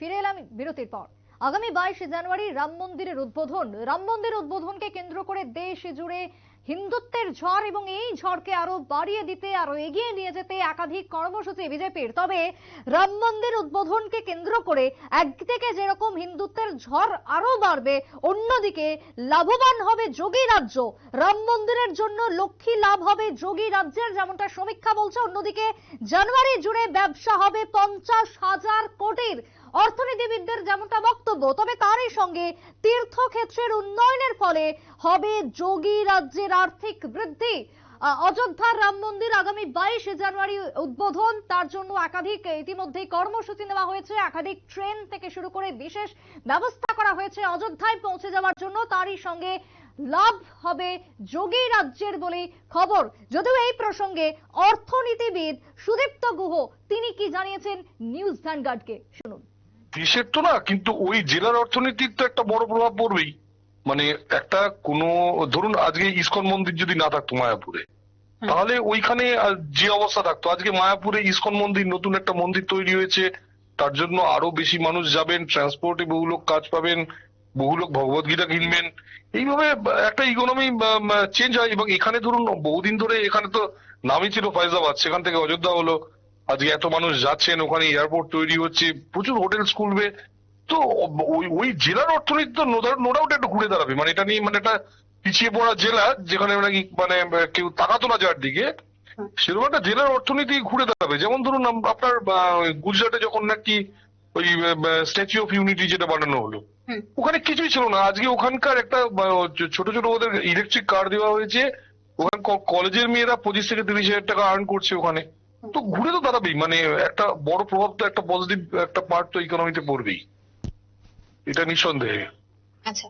ফিরে এলাম বিরতির পর। আগামী বাইশে জানুয়ারি রাম মন্দিরের উদ্বোধন। রাম মন্দির উদ্বোধনকে কেন্দ্র করে দেশ জুড়ে হিন্দুত্বের ঝড় এবং এই ঝড়কে আরও বাড়িয়ে দিতে, আরও এগিয়ে নিয়ে যেতে একাধিক কর্মসূচি বিজেপির। তবে রাম মন্দির উদ্বোধনকে কেন্দ্র করে একদিকে যেরকম হিন্দুত্বের ঝড় আরও বাড়বে, অন্যদিকে লাভবান হবে যোগী রাজ্য। রাম মন্দিরের জন্য লক্ষ্মী লাভ হবে যোগী রাজ্যের যেমনটা সমীক্ষা বলছে, অন্যদিকে জানুয়ারি জুড়ে ব্যবসা হবে পঞ্চাশ হাজার কোটির। অর্থনীতিবিদদের যেমনটা বক্তব্য, তবে তারই সঙ্গে তীর্থক্ষেত্রের উন্নয়নের ফলে হবে যোগী রাজ্যের আর্থিক বৃদ্ধি। অযোধ্যার রাম মন্দির আগামী বাইশে জানুয়ারি উদ্বোধন, তার জন্য একাধিক, ইতিমধ্যেই কর্মসূচি নেওয়া হয়েছে, একাধিক ট্রেন থেকে শুরু করে বিশেষ ব্যবস্থা করা হয়েছে অযোধ্যায় পৌঁছে যাওয়ার জন্য, তারই সঙ্গে লাভ হবে যোগী রাজ্যের বলে খবর। যদিও এই প্রসঙ্গে অর্থনীতিবিদ সুদীপ্ত গুহ, তিনি কি জানিয়েছেন, নিউজ ভ্যানগার্ডকে, শুনুন। দেশের তো না কিন্তু ওই জেলার অর্থনীতির তো একটা বড় প্রভাব পড়বেই। মানে একটা কোনো ধরুন আজকে ইসকন মন্দির যদি না থাকতো মায়াপুরে তাহলে ওইখানে যে অবস্থা থাকতো আজকে মায়াপুরে ইসকন মন্দির নতুন একটা মন্দির তৈরি হয়েছে তার জন্য আরও বেশি মানুষ যাবেন ট্রান্সপোর্টে বহু লোক কাজ পাবেন বহু লোক ভগবত গীতা কিনবেন। এইভাবে একটা ইকোনমি চেঞ্জ হয় এবং এখানে ধরুন বহুদিন ধরে এখানে তো নামই ছিল ফাইজাবাদ সেখান থেকে অযোধ্যা হলো। আজকে এত মানুষ যাচ্ছেন ওখানে এয়ারপোর্ট তৈরি হচ্ছে প্রচুর হোটেল খুলবে তো ওই ওই জেলার অর্থনীতি তো নো ডাউট একটু ঘুরে দাঁড়াবে। মানে এটা নিয়ে মানে একটা পিছিয়ে পড়া জেলা যেখানে নাকি মানে কেউ তাকাতো না যার দিকে। সেরকম একটা জেলার অর্থনীতি ঘুরে দাঁড়াবে। যেমন ধরুন আপনার গুজরাটে যখন নাকি ওই স্ট্যাচু অফ ইউনিটি যেটা বানানো হলো ওখানে কিছুই ছিল না। আজকে ওখানকার একটা ছোট ছোট ওদের ইলেকট্রিক কার দেওয়া হয়েছে। ওখানে কলেজের মেয়েরা পঁচিশ থেকে তিরিশ হাজার টাকা আর্ন করছে ওখানে। তো ঘুরে তো দাঁড়াবেই মানে একটা বড় প্রভাব তো একটা পজিটিভ একটা পার্ট তো ইকোনমিতে পড়বেই। এটা নিঃসন্দেহে। আচ্ছা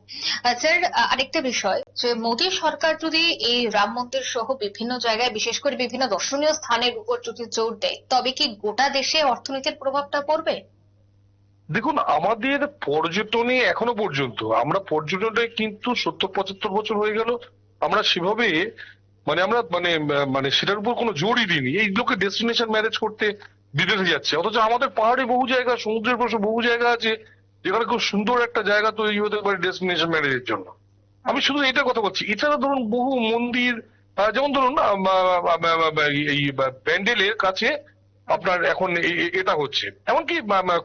স্যার আরেকটা বিষয় যে মোদী সরকার যদি এই রাম মন্দির সহ বিভিন্ন জায়গায় বিশেষ করে বিভিন্ন দর্শনীয় স্থানের উপর যদি জোর দেয় তবে কি গোটা দেশে অর্থনীতির প্রভাবটা পড়বে? দেখুন আমাদের পর্যটনে এখনও পর্যন্ত আমরা পর্যটনে কিন্তু সত্তর পঁচাত্তর বছর হয়ে গেল আমরা সেভাবে মানে আমরা মানে মানে সেটার উপর কোনো জোরই দিইনি। এই লোকে ডেস্টিনেশন ম্যারেজ করতে বিদেশে যাচ্ছে। অথচ আমাদের পাহাড়ে বহু জায়গা সমুদ্রের পাশে বহু জায়গা আছে যেখানে খুব সুন্দর একটা জায়গা তৈরি হতে পারে ডেস্টিনেশন ম্যারেজের জন্য। আমি শুধু এটা কথা বলছি। এছাড়া ধরুন বহু মন্দির যেমন ধরুন এই প্যান্ডেলের কাছে আপনার এখন এটা হচ্ছে। এমনকি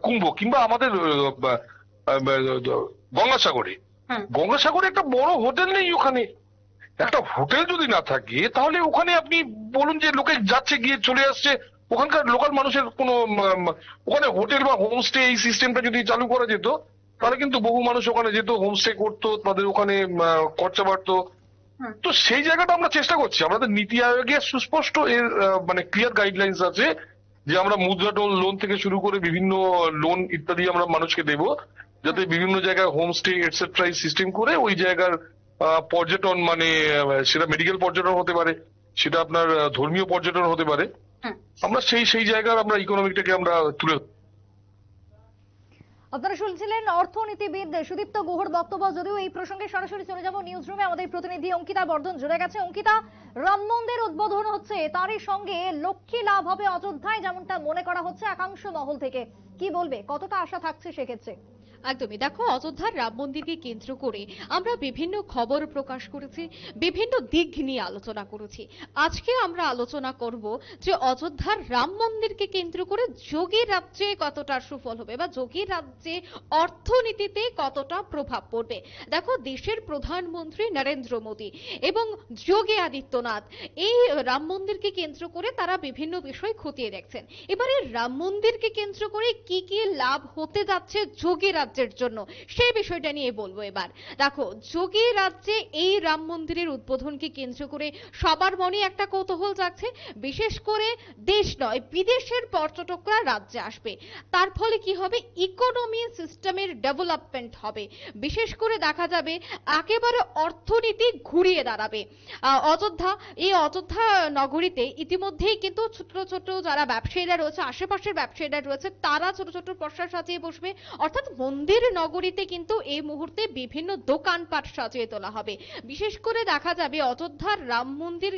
কুম্ভ কিংবা আমাদের গঙ্গাসাগরে। গঙ্গাসাগরে একটা বড় হোটেল নেই ওখানে। একটা হোটেল যদি না থাকে তাহলে ওখানে আপনি বলুন যে লোকে যাচ্ছে গিয়ে চলে আসছে। ওখানকার লোকাল মানুষের কোনো ওখানে হোটেল বা হোমস্টে এই সিস্টেমটা যদি চালু করা যেত তাহলে কিন্তু বহু মানুষ ওখানে যেত হোমস্টে করতো তাদের ওখানে খরচা বাড়তো। তো সেই জায়গাটা আমরা চেষ্টা করছি। আমাদের নীতি আয়োগে সুস্পষ্ট এর মানে ক্লিয়ার গাইডলাইন্স আছে যে আমরা মুদ্রা লোন থেকে শুরু করে বিভিন্ন লোন ইত্যাদি আমরা মানুষকে দেব যাতে বিভিন্ন জায়গায় হোমস্টে এটসেট্রা সিস্টেম করে ওই জায়গার পর্যটন মানে সেটা মেডিকেল পর্যটন হতে পারে সেটা আপনার ধর্মীয় পর্যটন হতে পারে। আমরা সেই সেই জায়গার আমরা ইকোনমিকটাকে আমরা তুলে আপনারা শুনছিলেন অর্থনীতিবিদ সুদীপ্ত গুহর বক্তব্য যদিও এই প্রসঙ্গে সরাসরি চলে যাব নিউজ রুমে আমাদের প্রতিনিধি অঙ্কিতা বর্ধন জুড়ে গেছে। অঙ্কিতা রাম মন্দির উদ্বোধন হচ্ছে তারই সঙ্গে লক্ষ্মী লাভ হবে অযোধ্যায় যেমনটা মনে করা হচ্ছে একাংশ মহল থেকে। কি বলবে? কতটা আশা থাকছে সেক্ষেত্রে? একদমই। দেখো, অযোধ্যার রাম মন্দিরকে কেন্দ্র করে আমরা বিভিন্ন খবর প্রকাশ করেছি, বিভিন্ন দিক নিয়ে আলোচনা করেছি। আজকে আমরা আলোচনা করব যে অযোধ্যার রাম মন্দিরকে কেন্দ্র করে যোগী রাজ্যে কতটা সুফল হবে বা যোগী রাজ্যে অর্থনীতিতে কতটা প্রভাব পড়বে। দেখো, দেশের প্রধানমন্ত্রী নরেন্দ্র মোদী এবং যোগী আদিত্যনাথ এই রাম মন্দিরকে কেন্দ্র করে তারা বিভিন্ন বিষয় খতিয়ে দেখছেন। এবারে রাম মন্দিরকে কেন্দ্র করে কি কি লাভ হতে যাচ্ছে যোগী রাজ্যের জন্য। সেই বিষয়টা নিয়ে বলব এবার। দেখো, যোগী রাজ্যে এই রাম মন্দিরের উদ্বোধনকে কেন্দ্র করে সবার মনে একটা কৌতূহল জাগছে। বিশেষ করে দেশ নয়, বিদেশের পর্যটকরা রাজ্যে আসবে। তার ফলে কি হবে? ইকোনমি সিস্টেমের ডেভেলপমেন্ট হবে। বিশেষ করে দেখা যাবে, একেবারে অর্থনীতি ঘুরিয়ে দাঁড়াবে। অযোধ্যা, এই অযোধ্যা নগরীতে ইতিমধ্যেই কিন্তু ছোট ছোট যারা ব্যবসায়ীরা রয়েছে, আশেপাশের ব্যবসায়ীরা রয়েছে, তারা ছোট ছোট প্রসার সাজিয়ে বসবে। অর্থাৎ মন্দির মন্দির নগরীতে কিন্তু এই মুহূর্তে বিভিন্ন দোকানপাট সাজিয়ে তোলা হবে। বিশেষ করে দেখা যাবে অযোধ্যার রাম মন্দির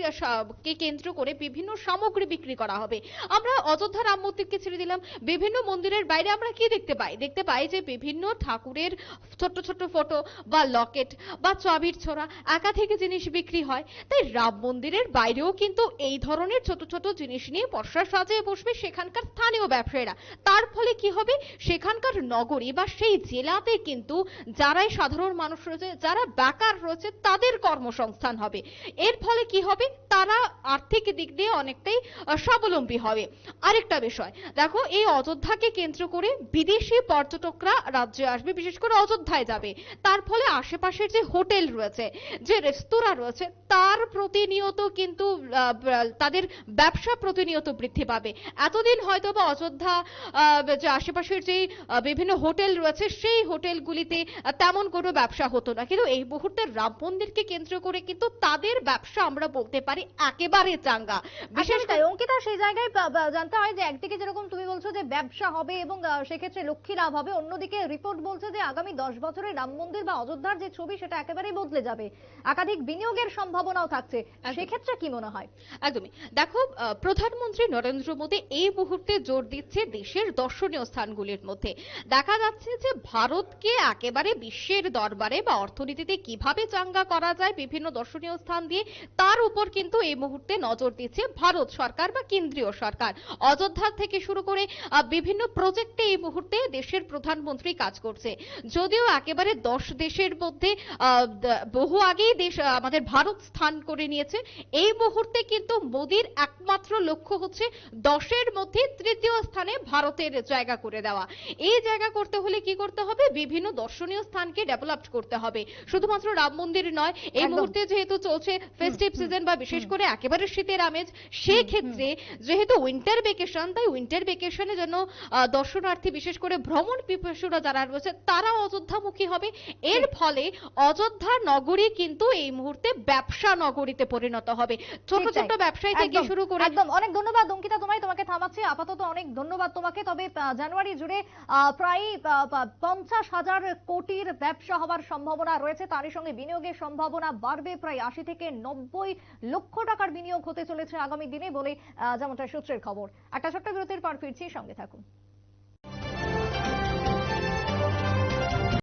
কে কেন্দ্র করে বিভিন্ন সামগ্রী বিক্রি করা হবে। আমরা অযোধ্যা রাম মন্দিরকে ছেড়ে দিলাম। বিভিন্ন মন্দিরের বাইরে আমরা কি দেখতে পাই? দেখতে পাই যে বিভিন্ন ঠাকুরের ছোট্ট ছোট্ট ফটো বা লকেট বা চাবির ছোড়া একা থেকে জিনিস বিক্রি হয়। তাই রাম মন্দিরের বাইরেও কিন্তু এই ধরনের ছোট ছোট জিনিস নিয়ে পশরা সাজিয়ে বসবে সেখানকার স্থানীয় ব্যবসায়ীরা। তার ফলে কি হবে? সেখানকার নগরী বা সেই জেলাতে কিন্তু যারাই সাধারণ মানুষ রয়েছে, যারা বেকার রয়েছে, তাদের কর্মসংস্থান হবে। এর ফলে কি হবে? তারা আর্থিক দিক দিয়ে অনেকটাই স্বাবলম্বী হবে। আরেকটা বিষয়, দেখো এই অযোধ্যাকে কেন্দ্র করে বিদেশি পর্যটকরা রাজ্যে আসবে, বিশেষ করে অযোধ্যায় যাবে। তার ফলে আশেপাশের যে হোটেল রয়েছে, যে রেস্তোরাঁ রয়েছে, তার প্রতিনিয়ত কিন্তু তাদের ব্যবসা প্রতিনিয়ত বৃদ্ধি পাবে। এতদিন হয়তো বা অযোধ্যা যে আশেপাশের যে বিভিন্ন হোটেল রয়েছে সেই হোটেলগুলিতে তেমন কোনো ব্যবসা হতো না। কিন্তু এই মুহূর্তে রাম মন্দিরকে কেন্দ্র করে কিন্তু তাদের ব্যবসা আমরা বলতে পারি একেবারে চাঙ্গা। বিশেষ তাই অঙ্কিতা সেই জায়গায় জানতে হয় যে একদিকে যেরকম তুমি বলছো যে ব্যবসা হবে এবং সেক্ষেত্রে লক্ষ্মী লাভ হবে অন্যদিকে রিপোর্ট বলছে যে আগামী দশ বছরে রাম মন্দির বা অযোধ্যার যে ছবি সেটা একেবারেই বদলে যাবে। একাধিক বিনিয়োগের সম্ভাবনাও থাকছে সেক্ষেত্রে কি মনে হয়? একদমই। দেখো প্রধানমন্ত্রী নরেন্দ্র মোদী এই মুহূর্তে জোর দিচ্ছে দেশের দর্শনীয় স্থানগুলির মধ্যে। দেখা যাচ্ছে যে ভারতকে একেবারে বিশ্বের দরবারে বা অর্থনীতিতে কীভাবে চাঙ্গা করা যায় বিভিন্ন দর্শনীয় স্থান দিয়ে, তার উপর কিন্তু এই মুহূর্তে নজর দিচ্ছে ভারত সরকার বা কেন্দ্রীয় সরকার। অযোধ্যা থেকে শুরু করে বিভিন্ন প্রজেক্টে এই মুহূর্তে দেশের প্রধানমন্ত্রী কাজ করছে। যদিও একেবারে দশ দেশের মধ্যে বহু আগেই দেশ আমাদের ভারত স্থান করে নিয়েছে। এই মুহূর্তে কিন্তু মোদির একমাত্র লক্ষ্য হচ্ছে দশের মধ্যে তৃতীয় স্থানে ভারতের জায়গা করে দেওয়া। এই জায়গা করতে হলে কি করতে হবে বিভিন্ন দর্শনীয় স্থানকে ডেভেলপ করতে হবে। শুধুমাত্র রাম মন্দির নয় এই মুহূর্তে যেহেতু চলছে ফেস্টিভ সিজন বা বিশেষ করে একেবারে শীতের আমেজ সেক্ষেত্রে যেহেতু উইন্টার ভেকেশন তাই উইন্টার ভেকেশনের জন্য দর্শনার্থী বিশেষ করে ভ্রমণ পিপাসুরা যারা রয়েছে তারা অযোধ্যামুখী হবে। এর ফলে অযোধ্যা নগরী কিন্তু এই মুহূর্তে ব্যবসা নগরীতে পরিণত হবে। ছোট ছোট। ব্যবসায়ী থেকে শুরু করে একদম। অনেক ধন্যবাদ অঙ্কিতা তোমায় তোমাকে থামাচ্ছি। আপাতত অনেক ধন্যবাদ তোমাকে। তবে জানুয়ারি জুড়ে প্রায় পঞ্চাশ হাজার কোটির ব্যবসা হওয়ার সম্ভাবনা রয়েছে। তারই সঙ্গে বিনিয়োগের সম্ভাবনা বাড়বে। প্রায় আশি থেকে নব্বই লক্ষ টাকার বিনিয়োগ হতে চলেছে আগামী দিনে বলে যেমনটা সূত্রের খবর। একটা ছোট্ট বিরতির পর ফিরছি, সঙ্গে থাকুন।